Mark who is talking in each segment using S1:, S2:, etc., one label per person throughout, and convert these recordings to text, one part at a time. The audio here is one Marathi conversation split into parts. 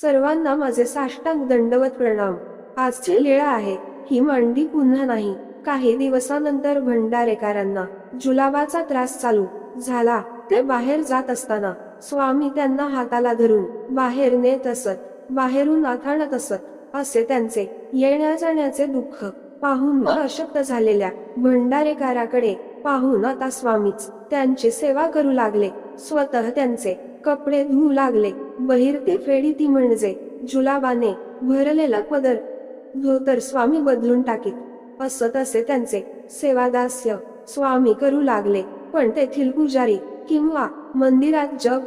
S1: सर्वांना माझे साष्टांग दंडवत प्रणाम. आजची लीळा आहे. ही मांडी पुन्हा नाही. काही दिवसानंतर भंडारेकरांना जुलाबाचा त्रास चालू झाला. ते बाहेर जात असताना स्वामी त्यांना हाताला धरून बाहेर नेत असत बाहेरून आथाणत असत असे त्यांचे येण्या जाण्याचे दुःख पाहून अशक्त झालेल्या भंडारेकाराकडे पाहून आता स्वामीच त्यांची सेवा करू लागले. स्वतः त्यांचे कपडे धुऊ लागले. बहिरते फेडी ती म्हणजे जुलाबाने भरलेला पदर. हो धोतर स्वामी बदलून टाकीत. असं तसे त्यांचे सेवादास्य स्वामी करू लागले. पण तेथील पुजारी किंवा मंदिरात जप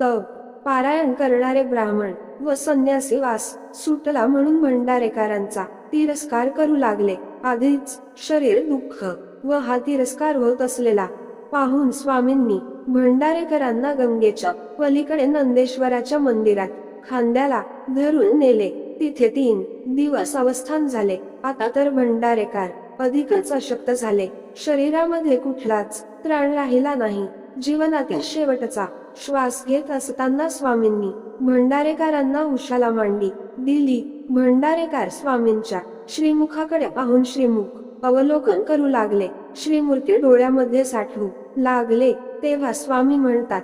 S1: तप पारायण करणारे ब्राह्मण व संन्यासी वास सुटला म्हणून भंडारेकरांचा तिरस्कार करू लागले. आधीच शरीर दुःख व हा तिरस्कार होत असलेला पाहून स्वामींनी भंडारेकरांना गंगेच्या पलीकडे नंदेश्वराच्या मंदिरात खांद्याला धरून नेले. तिथे तीन दिवस अवस्थान झाले. आता तर भंडारेकार अधिकच अशक्त झाले. शरीरामध्ये कुठलाच त्राण राहिला नाही. जीवनातील शेवटचा श्वास घेत असताना स्वामींनी भंडारेकरांना उशाला मांडी दिली. भंडारेकार स्वामींच्या श्रीमुखाकडे पाहून श्रीमुख अवलोकन करू लागले. श्रीमूर्ती डोळ्यामध्ये साठवू लागले तेव्हा स्वामी म्हणतात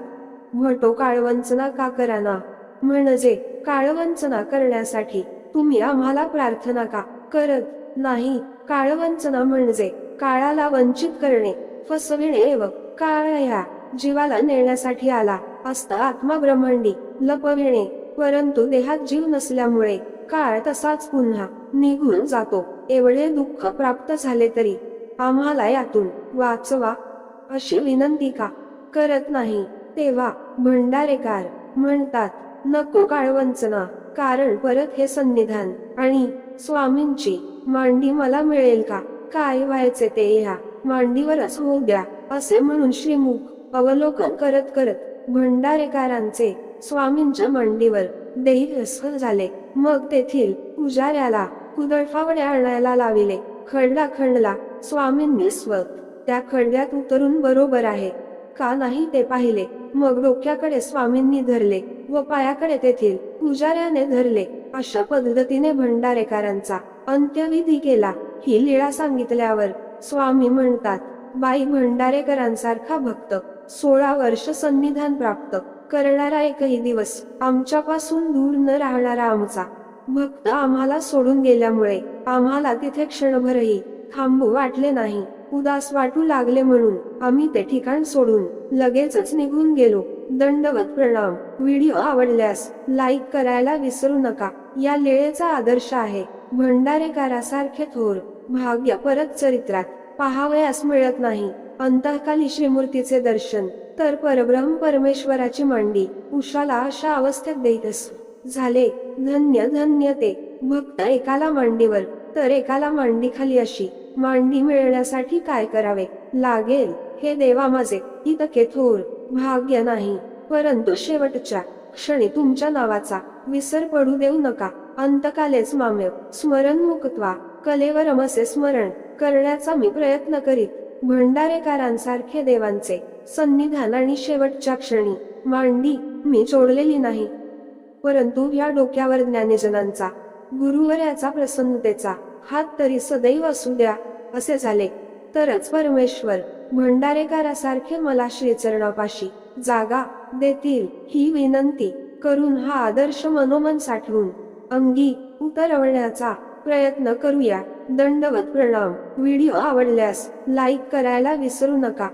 S1: म्हटो काळवंचना का कराना? म्हणजे काळवंचना करण्यासाठी तुम्ही आम्हाला प्रार्थना का करत नाही? काळवंचना म्हणजे काळाला वंचित करणे फसविणे व काळ ह्या जीवाला नेण्यासाठी आला असता आत्मा ब्रह्मांडी लपविणे परंतु देहात जीव नसल्यामुळे काळ तसाच पुन्हा निघून जातो. एवढे दुःख प्राप्त झाले तरी आम्हाला यातून वाचवा अशी विनंती का? करत नाही. तेव्हा भंडारेकार म्हणतात नको काळ वंचना कारण परत हे संनिधान आणि स्वामींची मांडी मला मिळेल का? काय व्हायचे ते ह्या मांडीवरच होऊ द्या असे म्हणून श्रीमुख अवलोकन करत करत भंडारेकारांचे स्वामींच्या मांडीवर देही देहस्थ झाले. मग तेथील पुजाऱ्याला कुदळफावड्या आणायला लाविले. खडला खणला स्वामींनी स्वत त्या खड्ड्यात उतरून बरोबर आहे. का नाही ते पाहिले? मग डोक्याकडे स्वामींनी धरले व पायाकडे तेथील पुजाऱ्याने धरले. अशा पद्धतीने भंडारेकरांचा अंत्यविधी केला. ही लीळा सांगितल्यावर स्वामी म्हणतात बाई भंडारेकरांसारखा भक्त सोळा वर्ष सन्निधान प्राप्त करणारा एकही दिवस आमच्यापासून दूर न राहणारा आमचा. भक्त आम्हाला सोडून गेल्यामुळे आम्हाला तिथे क्षणभरही थांबू वाटले नाही. उदास वाटू लागले म्हणून आम्ही ते ठिकाण सोडून लगेचच निघून गेलो. दंडवत प्रणाम. व्हिडिओ आवडल्यास लाईक करायला विसरू नका. या लेळेचा आदर्श आहे. भंडारेकारासारखे थोर भाग्य परत चरित्रात पाहावयास मिळत नाही. अंतःकाली श्रीमूर्तीचे दर्शन तर परब्रह्म परमेश्वराची मांडी उषाला अशा अवस्थेत देत असू. झाले धन्य धन्य ते. भक्त एकाला मांडीवर तर एकाला मांडीखाली अशी मांडी मिळण्यासाठी काय करावे? लागेल हे देवा माझे इतके थोर भाग्य नाही. परंतु शेवटच्या क्षणी तुमच्या नावाचा विसर पडू देऊ नका. अंतकालेच माम्य स्मरण मुक्त्वा कलेवरम असे स्मरण करण्याचा मी प्रयत्न करीत भंडारेकारांसारखे देवांचे सन्निधान आणि शेवटच्या क्षणी मांडी मी जोडलेली नाही. परंतु या डोक्यावर ज्ञानेजनांचा गुरुवर्याचा प्रसन्नतेचा हात तरी सदैव असू द्या असे झाले. तरच परमेश्वर भंडारेकारासारखे मला श्रीचरणापाशी जागा देतील ही विनंती करून हा आदर्श मनोमन साठवून अंगी उतरवण्याचा प्रयत्न करूया. दंडवत प्रणाम. व्हिडिओ आवडल्यास लाईक करायला विसरू नका.